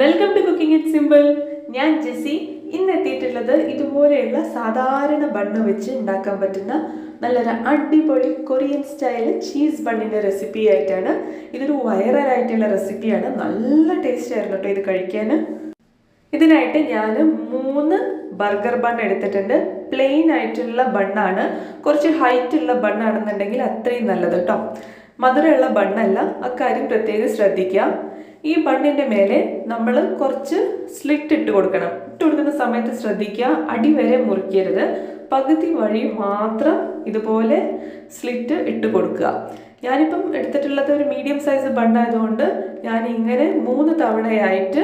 Welcome to cooking it simple ഞാൻ ജെസി ഇന്ന് എത്തിയിട്ടുള്ളത് ഇതുപോലെയുള്ള സാധാരണ ബണ്ണ് വെച്ച് ഉണ്ടാക്കാൻ പറ്റുന്ന നല്ലൊരു അടിപൊളി കൊറിയൻ സ്റ്റൈൽ ചീസ് ബണ്ണിന്റെ റെസിപ്പി ആയിട്ടാണ്. ഇതൊരു വൈറലായിട്ടുള്ള റെസിപ്പിയാണ് നല്ല ടേസ്റ്റ് ആയിരുന്നു കേട്ടോ ഇത് കഴിക്കാൻ. ഇതിനായിട്ട് ഞാൻ മൂന്ന് ബർഗർ ബൺ എടുത്തിട്ടുണ്ട്. പ്ലെയിൻ ആയിട്ടുള്ള ബണ്ണാണ്. കുറച്ച് ഹൈറ്റ് ഉള്ള ബണ്ണാണെന്നുണ്ടെങ്കിൽ അത്രയും നല്ലത് കേട്ടോ മധുരമുള്ള ബണ്ണല്ല. അക്കാര്യം പ്രത്യേകം ശ്രദ്ധിക്കുക ഈ ബണ്ണിന്റെ മേലെ നമ്മൾ കുറച്ച് സ്ലിറ്റ് ഇട്ട് കൊടുക്കണം. ഇട്ട് കൊടുക്കുന്ന സമയത്ത് ശ്രദ്ധിക്കുക അടി വരെ മുറിക്കരുത്. പകുതി വഴി മാത്രം ഇതുപോലെ സ്ലിറ്റ് ഇട്ട് കൊടുക്കുക. ഞാനിപ്പം എടുത്തിട്ടുള്ളത് ഒരു മീഡിയം സൈസ് ബണ്ണായതുകൊണ്ട് ഞാൻ ഇങ്ങനെ മൂന്ന് തവണയായിട്ട്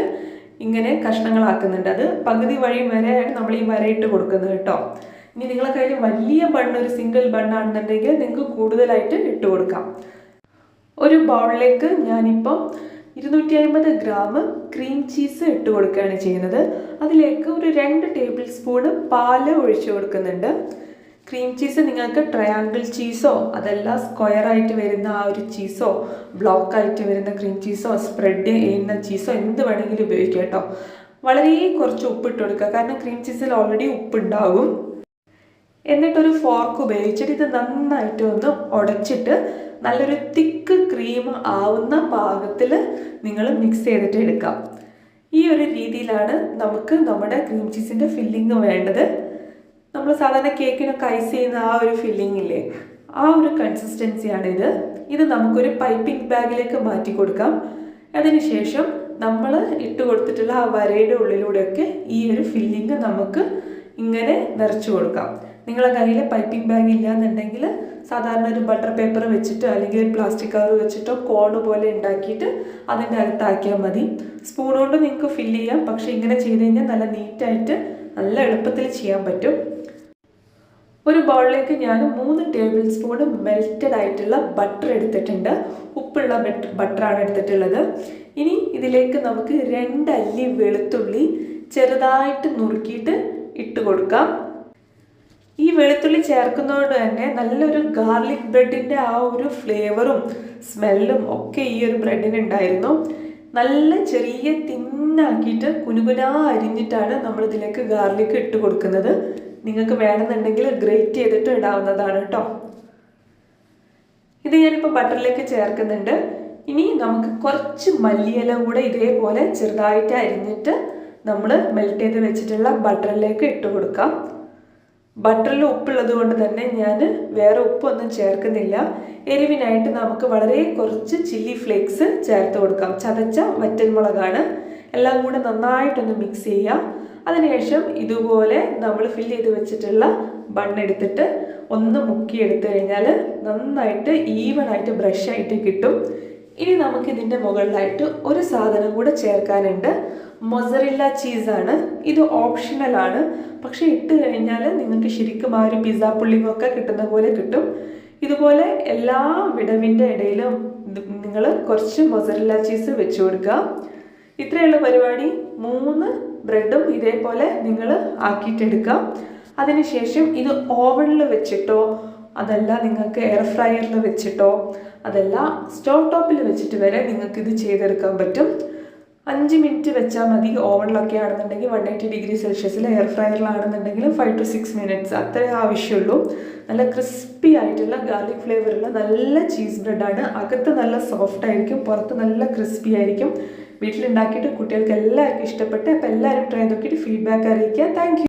ഇങ്ങനെ കഷ്ണങ്ങളാക്കുന്നുണ്ട്. അത് പകുതി വഴി വരെയാണ് നമ്മൾ ഈ വരയിട്ട് കൊടുക്കുന്നത് കേട്ടോ. ഇനി നിങ്ങളെ കയ്യിൽ വലിയ ബണ്ണ് ഒരു സിംഗിൾ ബണ്ണാണെന്നുണ്ടെങ്കിൽ നിങ്ങൾക്ക് കൂടുതലായിട്ട് ഇട്ട് കൊടുക്കാം. ഒരു ബൗളിലേക്ക് ഞാനിപ്പം ഇരുന്നൂറ്റി അമ്പത് ഗ്രാം ക്രീം ചീസ് ഇട്ട് കൊടുക്കുകയാണ് ചെയ്യുന്നത്. അതിലേക്ക് ഒരു രണ്ട് ടേബിൾ സ്പൂണ് പാൽ ഒഴിച്ചു കൊടുക്കുന്നുണ്ട്. ക്രീം ചീസ് നിങ്ങൾക്ക് ട്രയാങ്കിൾ ചീസോ അതല്ല സ്ക്വയർ ആയിട്ട് വരുന്ന ആ ഒരു ചീസോ ബ്ലോക്ക് ആയിട്ട് വരുന്ന ക്രീം ചീസോ സ്പ്രെഡ് ചെയ്യുന്ന ചീസോ എന്ത് വേണമെങ്കിലും ഉപയോഗിക്കാം കേട്ടോ. വളരെ കുറച്ച് ഉപ്പ് ഇട്ട് കൊടുക്കുക. കാരണം ക്രീം ചീസിൽ ഓൾറെഡി ഉപ്പുണ്ടാകും. എന്നിട്ടൊരു ഫോർക്ക് ഉപയോഗിച്ചിട്ട് ഇത് നന്നായിട്ട് ഒന്ന് ഉടച്ചിട്ട് നല്ലൊരു തിക്ക് ക്രീം ആവുന്ന പാകത്തിൽ നിങ്ങൾ മിക്സ് ചെയ്തിട്ട് എടുക്കാം. ഈ ഒരു രീതിയിലാണ് നമുക്ക് നമ്മുടെ ക്രീം ചീസിന്റെ ഫില്ലിങ് വേണ്ടത്. നമ്മൾ സാധാരണ കേക്കിനൊക്കെ ഐസ് ചെയ്യുന്ന ആ ഒരു ഫില്ലിംഗ് ഇല്ലേ? ആ ഒരു കൺസിസ്റ്റൻസിയാണ് ഇത്. ഇത് നമുക്കൊരു പൈപ്പിംഗ് ബാഗിലേക്ക് മാറ്റി കൊടുക്കാം. അതിനുശേഷം നമ്മൾ ഇട്ട് കൊടുത്തിട്ടുള്ള ആ വരയുടെ ഉള്ളിലൂടെയൊക്കെ ഈ ഒരു ഫില്ലിങ് നമുക്ക് ഇങ്ങനെ നിറച്ചു കൊടുക്കാം. നിങ്ങളെ കയ്യിൽ പൈപ്പിംഗ് ബാഗ് ഇല്ലാന്നുണ്ടെങ്കിൽ സാധാരണ ഒരു ബട്ടർ പേപ്പർ വെച്ചിട്ടോ അല്ലെങ്കിൽ ഒരു പ്ലാസ്റ്റിക് കവർ വെച്ചിട്ടോ കോണ് പോലെ ഉണ്ടാക്കിയിട്ട് അതിന്റെ അകത്താക്കിയാൽ മതി. സ്പൂൺ കൊണ്ട് നിങ്ങൾക്ക് ഫില്ല് ചെയ്യാം. പക്ഷേ ഇങ്ങനെ ചെയ്ത് കഴിഞ്ഞാൽ നല്ല നീറ്റായിട്ട് നല്ല എളുപ്പത്തിൽ ചെയ്യാൻ പറ്റും. ഒരു ബൗളിലേക്ക് ഞാൻ മൂന്ന് ടേബിൾ സ്പൂൺ മെൽറ്റഡ് ആയിട്ടുള്ള ബട്ടർ എടുത്തിട്ടുണ്ട്. ഉപ്പുള്ള ബട്ടറാണ് എടുത്തിട്ടുള്ളത്. ഇനി ഇതിലേക്ക് നമുക്ക് രണ്ട് അല്ലി വെളുത്തുള്ളി ചെറുതായിട്ട് നുറുക്കിയിട്ട് ഇട്ട് കൊടുക്കാം. ഈ വെളുത്തുള്ളി ചേർക്കുന്നതുകൊണ്ട് തന്നെ നല്ലൊരു ഗാർലിക് ബ്രെഡിന്റെ ആ ഒരു ഫ്ലേവറും സ്മെല്ലും ഒക്കെ ഈ ഒരു ബ്രെഡിന് ഉണ്ടായിരുന്നു നല്ല ചെറിയ തിന്നാക്കിയിട്ട് കുനുകുനാ അരിഞ്ഞിട്ടാണ് നമ്മളിതിലേക്ക് ഗാർലിക് ഇട്ട് കൊടുക്കുന്നത്. നിങ്ങൾക്ക് വേണമെന്നുണ്ടെങ്കിൽ ഗ്രേറ്റ് ചെയ്തിട്ട് ഇടാവുന്നതാണ് കേട്ടോ ഇത് ഞാനിപ്പോൾ ബട്ടറിലേക്ക് ചേർക്കുന്നുണ്ട്. ഇനി നമുക്ക് കുറച്ച് മല്ലിയില കൂടെ ഇതേപോലെ ചെറുതായിട്ട് അരിഞ്ഞിട്ട് നമ്മൾ മെൽറ്റ് ചെയ്ത് വെച്ചിട്ടുള്ള ബട്ടറിലേക്ക് ഇട്ട് കൊടുക്കാം. ബട്ടറിൽ ഉപ്പുള്ളത് കൊണ്ട് തന്നെ ഞാൻ വേറെ ഉപ്പൊന്നും ചേർക്കുന്നില്ല. എരിവിനായിട്ട് നമുക്ക് വളരെ കുറച്ച് ചില്ലി ഫ്ലേക്സ് ചേർത്ത് കൊടുക്കാം. ചതച്ച വറ്റൽമുളകാണ്. എല്ലാം കൂടെ നന്നായിട്ടൊന്ന് മിക്സ് ചെയ്യാം. അതിനുശേഷം ഇതുപോലെ നമ്മൾ ഫിൽ ചെയ്ത് വെച്ചിട്ടുള്ള ബണ്ണെടുത്തിട്ട് ഒന്ന് മുക്കിയെടുത്തു കഴിഞ്ഞാൽ നന്നായിട്ട് ഈവനായിട്ട് ബ്രഷായിട്ട് കിട്ടും. ഇനി നമുക്ക് ഇതിന്റെ മുകളിലായിട്ട് ഒരു സാധനം കൂടെ ചേർക്കാനുണ്ട്. മൊസറില്ല ചീസാണ്. ഇത് ഓപ്ഷണലാണ് പക്ഷേ ഇട്ട് കഴിഞ്ഞാൽ നിങ്ങൾക്ക് ശരിക്കും ആ ഒരു പിസ്സ പുള്ളിങ്ങൊക്കെ കിട്ടുന്ന പോലെ കിട്ടും. ഇതുപോലെ എല്ലാ വിടവിന്റെ ഇടയിലും നിങ്ങൾ കുറച്ച് മൊസറില്ല ചീസ് വെച്ച് കൊടുക്കുക. ഇത്രയുള്ള പരിപാടി. മൂന്ന് ബ്രെഡും ഇതേപോലെ നിങ്ങൾ ആക്കിയിട്ടെടുക്കാം. അതിനുശേഷം ഇത് ഓവനിൽ വെച്ചിട്ടോ അതല്ല നിങ്ങൾക്ക് എയർ ഫ്രയറിൽ വെച്ചിട്ടോ അതല്ല സ്റ്റോവ് ടോപ്പിൽ വെച്ചിട്ട് വരെ നിങ്ങൾക്ക് ഇത് ചെയ്തെടുക്കാൻ പറ്റും. അഞ്ച് മിനിറ്റ് വെച്ചാൽ മതി. ഓവനിലൊക്കെ ആണെന്നുണ്ടെങ്കിൽ വൺ എയ്റ്റി ഡിഗ്രി സെൽഷ്യസിൽ എയർ ഫ്രയറിലാണെന്നുണ്ടെങ്കിൽ ഫൈവ് ടു സിക്സ് മിനിറ്റ്സ് അത്രേ ആവശ്യമുള്ളൂ. നല്ല ക്രിസ്പി ആയിട്ടുള്ള ഗാർലിക് ഫ്ലേവറുള്ള നല്ല ചീസ് ബ്രെഡാണ് അകത്ത് നല്ല സോഫ്റ്റ് ആയിരിക്കും. പുറത്ത് നല്ല ക്രിസ്പി ആയിരിക്കും. വീട്ടിലുണ്ടാക്കിയിട്ട് കുട്ടികൾക്ക് എല്ലാവർക്കും ഇഷ്ടപ്പെട്ട്. അപ്പോൾ എല്ലാവരും ട്രൈ നോക്കിയിട്ട് ഫീഡ്ബാക്ക് അറിയിക്കുക. താങ്ക്